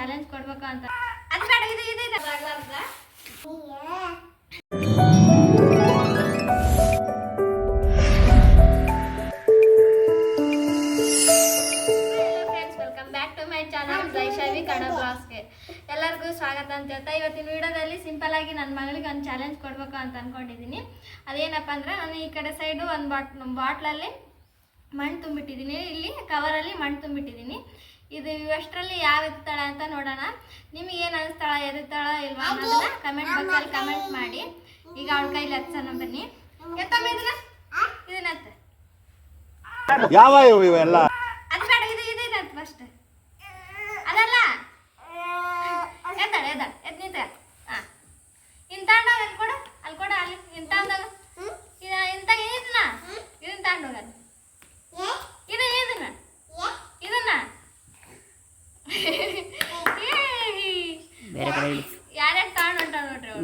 Challenge ಕೊಡ್ಬೇಕು ಅಂತ ಎಲ್ಲರಿಗೂ ಸ್ವಾಗತ ಅಂತ ಹೇಳ್ತಾ ಇವತ್ತಿನ ವಿಡಿಯೋದಲ್ಲಿ ಸಿಂಪಲ್ ಆಗಿ ನನ್ನ ಮಗಳಿಗೆ ಒಂದು ಚಾಲೆಂಜ್ ಕೊಡಬೇಕು ಅಂತ ಅನ್ಕೊಂಡಿದ್ದೀನಿ ಅದೇನಪ್ಪ ಅಂದ್ರೆ ನಾನು ಈ ಕಡೆ ಸೈಡು ಒಂದು ಬಾಟ್ ಬಾಟ್ಲಲ್ಲಿ ಮಣ್ಣು ತುಂಬಿಟ್ಟಿದ್ದೀನಿ ಇಲ್ಲಿ ಕವರಲ್ಲಿ ಮಣ್ಣು ತುಂಬಿಟ್ಟಿದ್ದೀನಿ ಇದು ಇವಷ್ಟರಲ್ಲಿ ಯಾವ ಎತ್ತಾಳ ಅಂತ ನೋಡೋಣ. ನಿಮ್ಗೆ ಏನು ಅನಿಸ್ತಾಳ ಎತ್ತಾಳ ಇಲ್ವಾ ಅನ್ನೋದನ್ನ ಕಮೆಂಟ್ ಬಾಕ್ಸಲ್ಲಿ ಕಮೆಂಟ್ ಮಾಡಿ. ಈಗ ಅವಳ ಕೈಲಿ ಹಚ್ಚೋಣ ಬನ್ನಿ. ಎತ್ತಮ್ಮ ಇದನ್ನ? ಇದನ್ನ ಯಾವ ಇವು ಇವೆಲ್ಲ?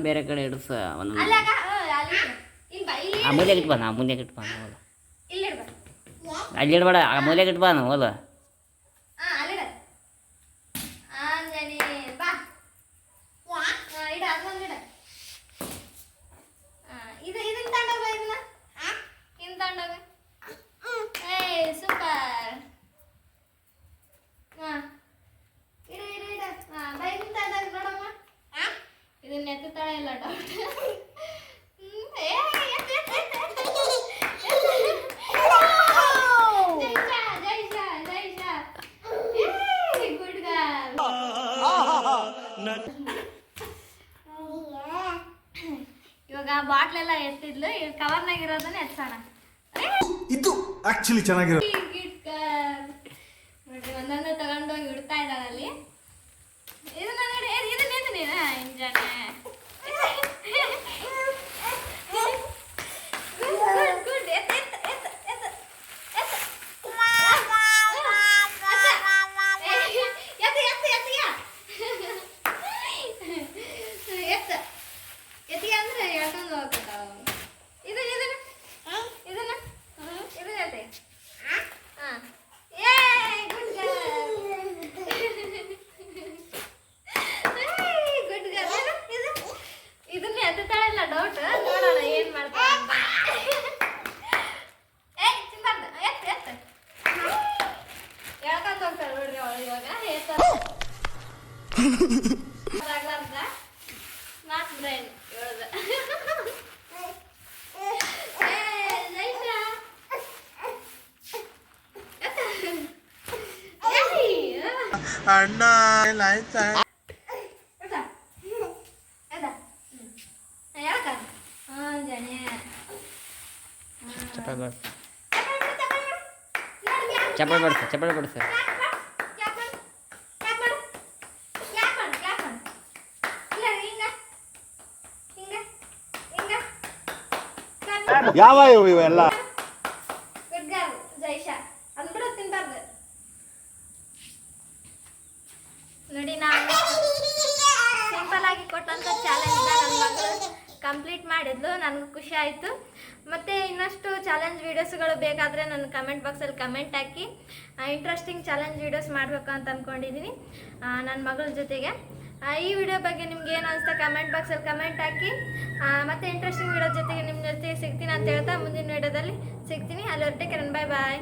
ಬೇರೆ ಕಡೆ ಇಡಸ ಒಂದು ಆ ಮೂಲೆಗೆ ಇಟ್ಬಾನ ಆ ಮೂಲೆಗೆ ಇಟ್ಬಾನ ಹೋಲ ಅಲ್ಲಿ ಇಡ್ಬೇಡ ಆ ಮೂಲೆಗೆ ಇಟ್ಬಾನ ಹೋಲ ಇವಾಗ ಬಾಟ್ಲೆಲ್ಲ ಎತ್ತಿದ್ಲು ಈಗ ಕವರ್ನಾಗ ಇರೋದನ್ನ ಎತ್ಸೋಣ ಇದು ಆಕ್ಚುಲಿ ಚೆನ್ನಾಗಿರೋ ಒಂದೊಂದು ಹಾಕೊಂತಾರೆ ನೋಡ್ರಿ ಅವ್ರು ಇವಾಗ ಹೇಳ್ತಾರೆ ಅದಾಗ್ಲಾರ್ದ ಮಾತ್ ಬ್ರೈನ್ ಹೇಳ್ದೆ ಅಣ್ಣ ಲೈಟ್ ಯಾಕ ಹಾಂ ಜನ చెప్పలు పడు సార్ చెప్పలు పడు సార్ ಯಾವ ಇವು ಇವೆಲ್ಲ ಕಂಪ್ಲೀಟ್ ಮಾಡಿದ್ಲು, ನನಗೆ ಖುಷಿ ಆಯಿತು. ಮತ್ತು ಇನ್ನಷ್ಟು ಚಾಲೆಂಜ್ ವೀಡಿಯೋಸ್ಗಳು ಬೇಕಾದರೆ ನನ್ನ ಕಮೆಂಟ್ ಬಾಕ್ಸಲ್ಲಿ ಕಮೆಂಟ್ ಹಾಕಿ. ಇಂಟ್ರೆಸ್ಟಿಂಗ್ ಚಾಲೆಂಜ್ ವೀಡಿಯೋಸ್ ಮಾಡಬೇಕು ಅಂತ ಅಂದ್ಕೊಂಡಿದ್ದೀನಿ ನನ್ನ ಮಗಳ ಜೊತೆಗೆ. ಈ ವಿಡಿಯೋ ಬಗ್ಗೆ ನಿಮ್ಗೆ ಏನು ಅನಿಸ್ತಾ ಕಮೆಂಟ್ ಬಾಕ್ಸಲ್ಲಿ ಕಮೆಂಟ್ ಹಾಕಿ. ಮತ್ತು ಇಂಟ್ರೆಸ್ಟಿಂಗ್ ವಿಡಿಯೋ ಜೊತೆಗೆ ನಿಮ್ಮ ಜೊತೆಗೆ ಸಿಗ್ತೀನಿ ಅಂತ ಹೇಳ್ತಾ ಮುಂದಿನ ವಿಡಿಯೋದಲ್ಲಿ ಸಿಗ್ತೀನಿ. ಅಲ್ಲಿವರೆಗೆ ಬಾಯ್ ಬಾಯ್